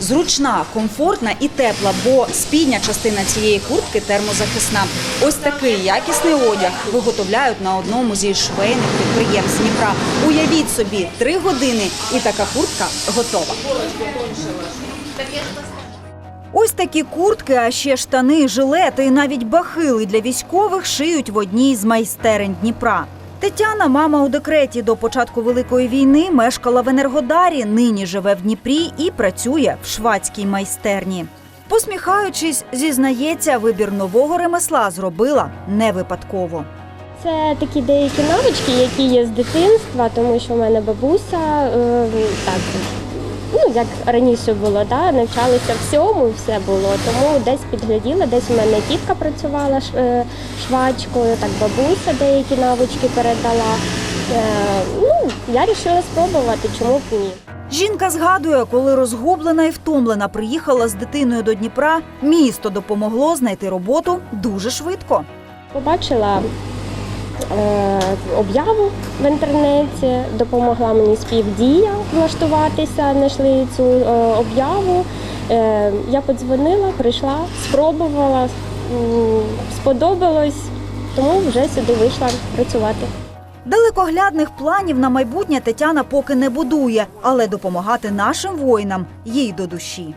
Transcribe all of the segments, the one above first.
Зручна, комфортна і тепла, бо спідня частина цієї куртки термозахисна. Ось такий якісний одяг виготовляють на одному зі швейних підприємств Дніпра. Уявіть собі, три години і така куртка готова. Ось такі куртки, а ще штани, жилети і навіть бахили для військових шиють в одній з майстерень Дніпра. Тетяна, мама у декреті до початку великої війни, мешкала в Енергодарі, нині живе в Дніпрі і працює в швадській майстерні. Посміхаючись, зізнається, вибір нового ремесла зробила не випадково. Це такі деякі навички, які є з дитинства, тому що в мене бабуся е, так, ну як раніше було, да, навчалися всьому, все було. Тому десь підгляділа, десь в мене тітка працювала е, швачкою, так бабуся деякі навички передала. Е, ну, я вирішила спробувати, чому б ні. Жінка згадує, коли розгублена і втомлена приїхала з дитиною до Дніпра, місто допомогло знайти роботу дуже швидко. Побачила об'яву в інтернеті, допомогла мені співдія влаштуватися, знайшли цю е, об'яву. Е, я подзвонила, прийшла, спробувала, сподобалось, тому вже сюди вийшла працювати. Далекоглядних планів на майбутнє Тетяна поки не будує, але допомагати нашим воїнам їй до душі.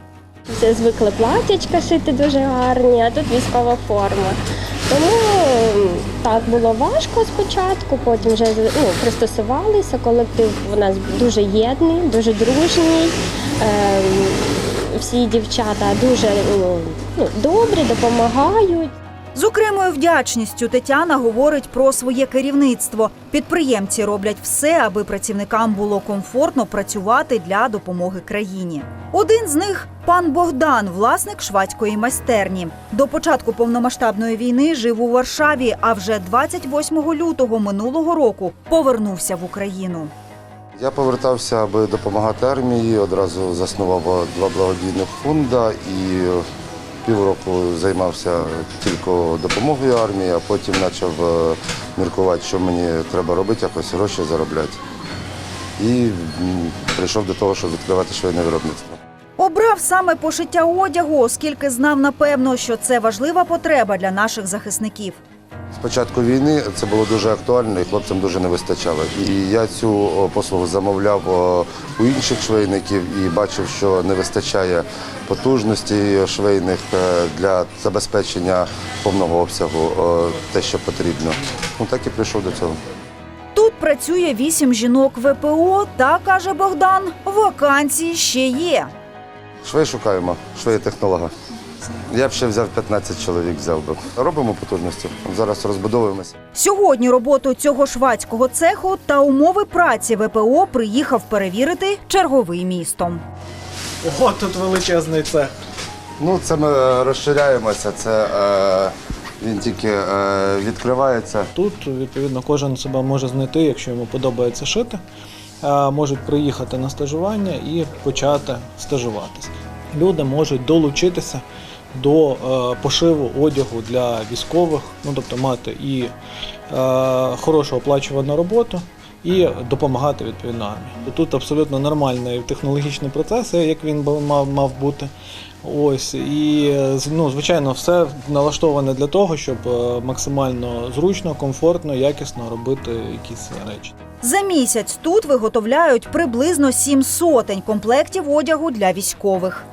Все звикли платячка шити дуже гарні, а тут військова форма. Тому так було важко спочатку, потім вже ну, пристосувалися. Колектив у нас дуже єдний, дуже дружній. Ем, всі дівчата дуже ну, ну, добрі, допомагають. З окремою вдячністю Тетяна говорить про своє керівництво. Підприємці роблять все, аби працівникам було комфортно працювати для допомоги країні. Один з них пан Богдан, власник швадської майстерні. До початку повномасштабної війни жив у Варшаві, а вже 28 лютого минулого року повернувся в Україну. Я повертався, аби допомагати армії. Одразу заснував два благодійних фонда і півроку займався тільки допомогою армії, а потім почав е, міркувати, що мені треба робити, якось гроші заробляти. І прийшов до того, щоб відкривати швейне виробництво. Обрав саме пошиття одягу, оскільки знав напевно, що це важлива потреба для наших захисників. З початку війни це було дуже актуально і хлопцям дуже не вистачало. І я цю послугу замовляв у інших швейників і бачив, що не вистачає потужності швейних е, для забезпечення повного обсягу те, що потрібно. Ну так і прийшов до цього. Тут працює вісім жінок ВПО, та каже Богдан, вакансії ще є. Швей шукаємо, швеї технолога. Я б ще взяв 15 чоловік, взяв би. Робимо потужності. Зараз розбудовуємося. Сьогодні роботу цього швадського цеху та умови праці ВПО приїхав перевірити черговий містом. О, тут величезний цех. Ну, це ми е, розширяємося. Це е, він тільки е, відкривається. Тут, відповідно, кожен себе може знайти, якщо йому подобається шити. Е, Можуть приїхати на стажування і почати стажуватись. Люди можуть долучитися до е, пошиву одягу для військових, ну тобто мати і е, хорошу оплачувану роботу. І допомагати відповідно армії. Тут абсолютно нормальний технологічний процес, як він мав, мав бути. Ось і е, ну, звичайно, все налаштоване для того, щоб максимально зручно, комфортно, якісно робити якісь речі. За місяць тут виготовляють приблизно сім сотень комплектів одягу для військових.